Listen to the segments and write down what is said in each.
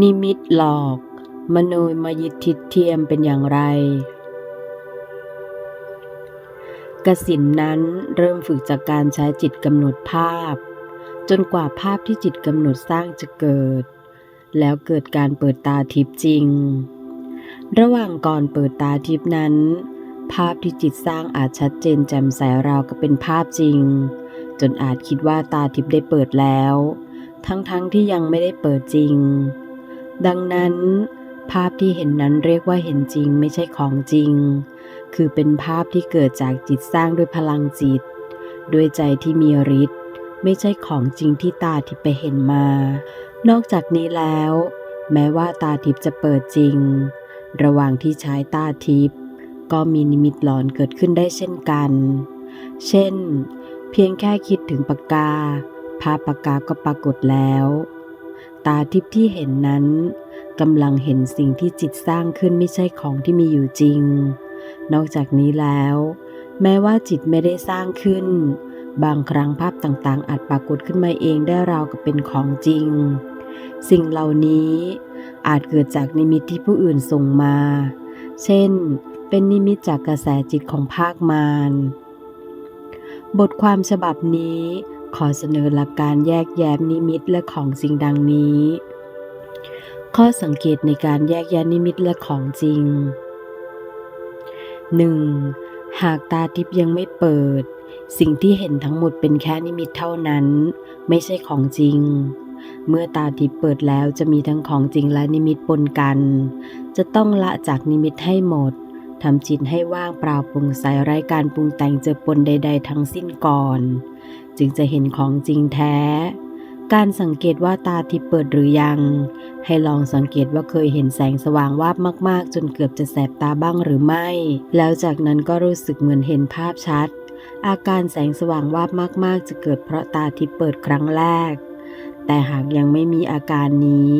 นิมิตหลอกมโนมยิทิเทียมเป็นอย่างไรกสินนั้นเริ่มฝึกจากการใช้จิตกำหนดภาพ จนกว่าภาพที่จิตกำหนดสร้างจะเกิด แล้วเกิดการเปิดตาทิพย์จริง ระหว่างก่อนเปิดตาทิพย์นั้น ภาพที่จิตสร้างอาจชัดเจนแจ่มใสราวกับเป็นภาพจริง จนอาจคิดว่าตาทิพย์ได้เปิดแล้ว ทั้งๆทที่ยังไม่ได้เปิดจริง ดังนั้น ภาพที่เห็นนั้นเรียกว่าเห็นจริงไม่ใช่ของจริง คือเป็นภาพที่เกิดจากจิตสร้างด้วยพลังจิต ด้วยใจที่มีฤทธิ์ไม่ใช่ของจริงที่ตาทิพย์ไปเห็นมา นอกจากนี้แล้ว แม้ว่าตาทิพย์จะเปิดจริง ระหว่างที่ใช้ตาทิพย์ก็มีนิมิตหลอนเกิดขึ้นได้เช่นกัน เช่น เพียงแค่คิดถึงปากกา ภาพปากกาก็ปรากฏแล้ว ตาทิพย์ที่เห็นนั้นกำลังเห็นสิ่งที่จิตสร้างขึ้นไม่ใช่ของที่มีอยู่จริง นอกจากนี้แล้ว แม้ว่าจิตไม่ได้สร้างขึ้น บางครั้งภาพต่างๆ อาจปรากฏขึ้นมาเองได้ราวกับเป็นของจริง สิ่งเหล่านี้อาจเกิดจากนิมิตที่ผู้อื่นส่งมา เช่น เป็นนิมิตจากกระแสจิตของภาคมารบทความฉบับนี้ ขอเสนอหลักการแยกแยะนิมิตและของจริงดังนี้ ข้อสังเกตในการแยกแยะนิมิตและของจริง 1. หากตาทิพย์ยังไม่เปิด สิ่งที่เห็นทั้งหมดเป็นแค่นิมิตเท่านั้น ไม่ใช่ของจริง เมื่อตาทิพเปิดแล้วจะมีทั้งของจริงและนิมิตปนกัน จะต้องละจากนิมิตให้หมดทำจิตให้ว่างเปล่าปรุงใสไร้การปรุงแต่งเจอปนใด ๆ ทั้งสิ้นก่อน จึงจะเห็นของจริงแท้ การสังเกตว่าตาทิพเปิดหรือยัง ให้ลองสังเกตว่าเคยเห็นแสงสว่างวาบมาก ๆ จนเกือบจะแสบตาบ้างหรือไม่ แล้วจากนั้นก็รู้สึกเหมือนเห็นภาพชัด อาการแสงสว่างวาบมาก ๆ จะเกิดเพราะตาทิพเปิดครั้งแรก แต่หากยังไม่มีอาการนี้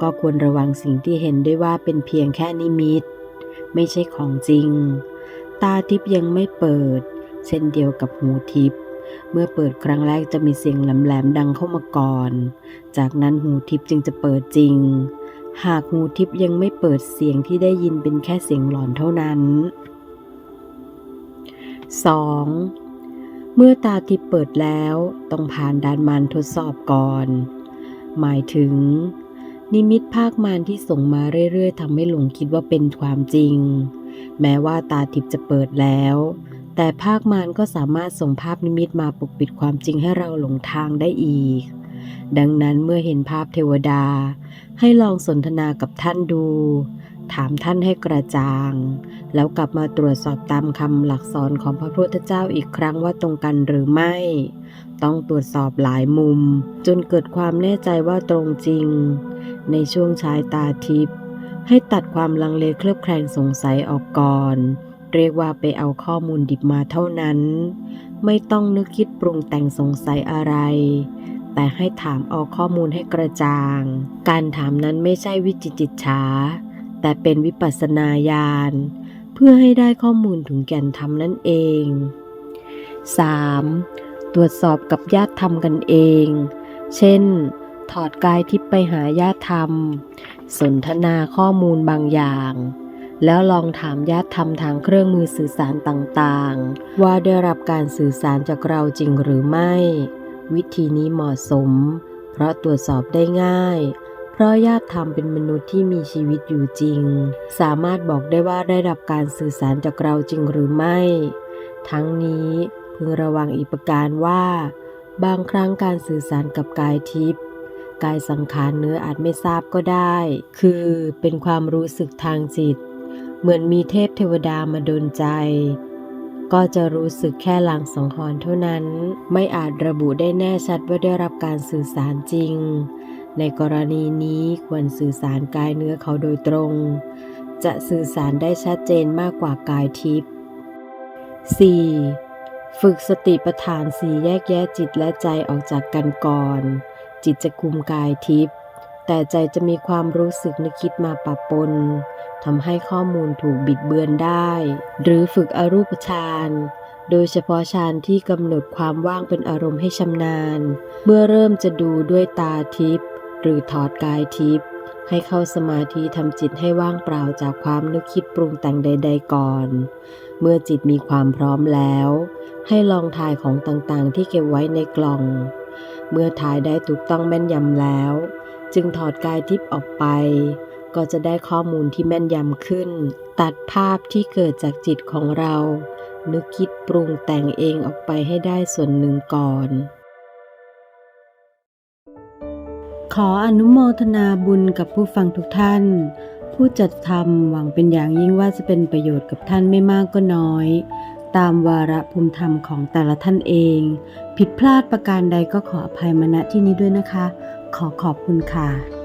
ก็ควรระวังสิ่งที่เห็นด้วยว่าเป็นเพียงแค่นิมิต ไม่ใช่ของจริง ตาทิพย์ยังไม่เปิด เช่นเดียวกับหูทิพย์ เมื่อเปิดครั้งแรกจะมีเสียงแหลมๆดังเข้ามาก่อน จากนั้นหูทิพย์จึงจะเปิดจริง หากหูทิพย์ยังไม่เปิดเสียงที่ได้ยินเป็นแค่เสียงหลอนเท่านั้น 2. เมื่อตาทิพย์เปิดแล้วต้องผ่านด่านมารทดสอบก่อน หมายถึง นิมิตภาคมารที่ส่งมาเรื่อยๆทำให้หลงคิดว่าเป็นความจริง แม้ว่าตาทิพย์จะเปิดแล้ว แต่ภาคมารก็สามารถส่งภาพนิมิตมาปกปิดความจริงให้เราหลงทางได้อีก ดังนั้นเมื่อเห็นภาพเทวดา ให้ลองสนทนากับท่านดู ถามท่านให้กระจ่าง แล้วกลับมาตรวจสอบตามคำหลักสอนของพระพุทธเจ้าอีกครั้งว่าตรงกันหรือไม่ ต้องตรวจสอบหลายมุม จนเกิดความแน่ใจว่าตรงจริง ในช่วงใช้ตาทิพย์ให้ตัดความลังเลเคลือบแคลงสงสัยออกก่อน เรียกว่าไปเอาข้อมูลดิบมาเท่านั้น ไม่ต้องนึกคิดปรุงแต่งสงสัยอะไร แต่ให้ถามเอาข้อมูลให้กระจ่าง การถามนั้นไม่ใช่วิจิตรจิตฉาแต่เป็นวิปัสสนาญาณเพื่อให้ได้ข้อมูลถึงแก่นธรรมนั่นเอง 3. ตรวจสอบกับญาติธรรมกันเอง เช่น ถอดกายทิพย์ไปหาญาติธรรม สนทนาข้อมูลบางอย่าง แล้วลองถามญาติธรรมทางเครื่องมือสื่อสารต่างๆ ว่าได้รับการสื่อสารจากเราจริงหรือไม่ วิธีนี้เหมาะสม เพราะตรวจสอบได้ง่าย เพราะญาติธรรมเป็นมนุษย์ที่มีชีวิตอยู่จริง สามารถบอกได้ว่าได้รับการสื่อสารจากเราจริงหรือไม่ ทั้งนี้พึงระวังอีกประการว่า บางครั้งการสื่อสารกับกายทิพย์กายสังขารเนื้ออาจไม่ทราบก็ได้ คือเป็นความรู้สึกทางจิต เหมือนมีเทพเทวดามาดลใจ ก็จะรู้สึกแค่ลางสังหรณ์เท่านั้น ไม่อาจระบุได้แน่ชัดว่าได้รับการสื่อสารจริง ในกรณีนี้ควรสื่อสารกายเนื้อเขาโดยตรง จะสื่อสารได้ชัดเจนมากกว่ากายทิพย์ 4. ฝึกสติปัฏฐานสี่แยกแยะจิตและใจออกจากกันก่อน จิตจะคุมกายทิพย์ แต่ใจจะมีความรู้สึกนึกคิดมาปะปนทำให้ข้อมูลถูกบิดเบือนได้ หรือฝึกอรูปฌานโดยเฉพาะฌานที่กำหนดความว่างเป็นอารมณ์ให้ชำนาญ เมื่อเริ่มจะดูด้วยตาทิพย์หรือถอดกายทิพย์ให้เข้าสมาธิทำจิตให้ว่างเปล่าจากความนึกคิดปรุงแต่งใด ๆ ก่อน เมื่อจิตมีความพร้อมแล้ว ให้ลองถ่ายของต่างๆ ที่เก็บไว้ในกล่อง เมื่อถ่ายได้ถูกต้องแม่นยำแล้ว จึงถอดกายทิพย์ออกไป ก็จะได้ข้อมูลที่แม่นยำขึ้น ตัดภาพที่เกิดจากจิตของเรา นึกคิดปรุงแต่งเองออกไปให้ได้ส่วนหนึ่งก่อน ขออนุโมทนาบุญกับผู้ฟังทุกท่าน ผู้จัดทำหวังเป็นอย่างยิ่งว่าจะเป็นประโยชน์กับท่านไม่มากก็น้อยตามวาระภูมิธรรมของแต่ละท่านเอง ผิดพลาดประการใดก็ขออภัยมณที่นี้ด้วยนะคะ ขอขอบคุณค่ะ